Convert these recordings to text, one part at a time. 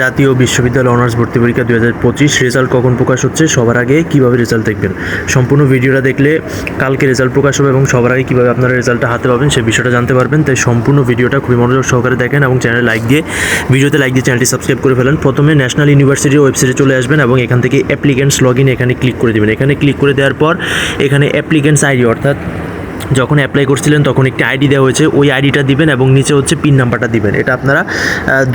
জাতীয় বিশ্ববিদ্যালয় অনার্স ভর্তি পরীক্ষা দুই হাজার পঁচিশ রেজাল্ট কখন প্রকাশ হচ্ছে? সবার আগে কীভাবে রেজাল্ট দেখবেন? সম্পূর্ণ ভিডিওটা দেখলে কালকে রেজাল্ট প্রকাশ হবে এবং সবার আগে কীভাবে আপনারা রেজাল্টটা হাতে পাবেন সেই বিষয়টা জানতে পারবেন। তাই সম্পূর্ণ ভিডিওটা খুবই মনোযোগ সহকারে দেখেন এবং চ্যানেলে লাইক দিয়ে, ভিডিওতে লাইক দিয়ে চ্যানেলটি সাবস্ক্রাইব করে ফেলেন। প্রথমে ন্যাশনাল ইউনিভার্সিটির ওয়েবসাইটে চলে আসবেন এবং এখান থেকে অ্যাপ্লিকেন্টস লগ ইন এখানে ক্লিক করে দেবেন। এখানে ক্লিক করে দেওয়ার পর এখানে অ্যাপ্লিকেন্টস আইডি অর্থাৎ যখন অ্যাপ্লাই করছিলেন তখন একটি আইডি দেওয়া হয়েছে। ওই আইডিটা দিবেন এবং নিচে হচ্ছে পিন নাম্বারটা দিবেন। এটা আপনারা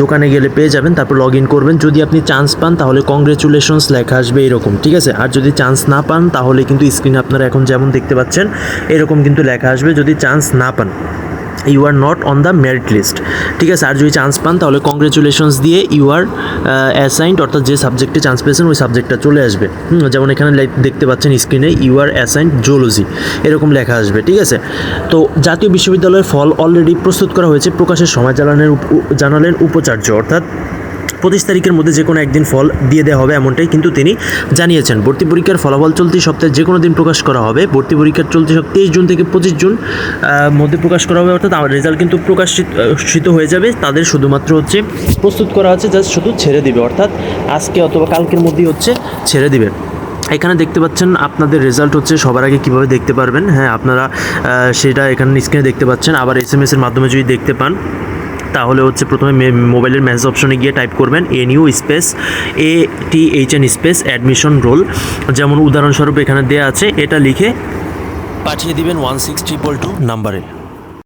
দোকানে গেলে পেয়ে যাবেন, তারপর লগ ইন করবেন। যদি আপনি চান্স পান তাহলে কংগ্রেচুলেশনস লেখা আসবে এরকম, ঠিক আছে? আর যদি চান্স না পান তাহলে কিন্তু স্ক্রিনে আপনারা এখন যেমন দেখতে পাচ্ছেন, এরকম কিন্তু লেখা আসবে। যদি চান্স না পান you are not on the merit list ঠিক আছে, আর যদি চান্স পান, তাহলে কংগ্রেচুলেশনস দিয়ে ইউ আর অ্যাসাইন্ড অর্থাৎ যে সাবজেক্টে চান্স পেয়েছেন, ওই সাবজেক্টটা চলে আসবে। যেমন এখানে দেখতে পাচ্ছেন স্ক্রিনে ইউ আর অ্যাসাইন্ড জুলজি এরকম লেখা আসবে, ঠিক আছে? তো জাতীয় বিশ্ববিদ্যালয়ের ফল অলরেডি প্রস্তুত করা হয়েছে প্রকাশের সময় জানালেন জানালেন উপাচার্য, অর্থাৎ পঁচিশ তারিখের মধ্যে যে কোনো একদিন ফল দিয়ে দেওয়া হবে এমনটাই কিন্তু তিনি জানিয়েছেন। ভর্তি পরীক্ষার ফলাফল চলতি সপ্তাহে যে কোনো দিন প্রকাশ করা হবে। ভর্তি পরীক্ষার চলতি সপ্তাহে তেইশ জুন থেকে পঁচিশ জুন মধ্যে প্রকাশ করা হবে, অর্থাৎ রেজাল্ট কিন্তু প্রকাশিত হয়ে যাবে। তাদের শুধুমাত্র হচ্ছে প্রস্তুত করা আছে, জাস্ট শুধু ছেড়ে দিবে, অর্থাৎ আজকে অথবা কালকের মধ্যেই হচ্ছে ছেড়ে দিবে। এখানে দেখতে পাচ্ছেন আপনাদের রেজাল্ট হচ্ছে সবার আগে কীভাবে দেখতে পারবেন। হ্যাঁ আপনারা সেটা এখানে স্ক্রিনে দেখতে পাচ্ছেন। আবার এস এর মাধ্যমে যদি দেখতে পান। তাহলে হচ্ছে প্রথমে মোবাইলের মেসেজ অপশনে গিয়ে টাইপ করবেন N U space A T H N space admission roll. যেমন উদাহরণস্বরূপ এখানে দেওয়া আছে, এটা লিখে পাঠিয়ে দিবেন ওয়ান সিক্স ট্রিপল টু নাম্বারে।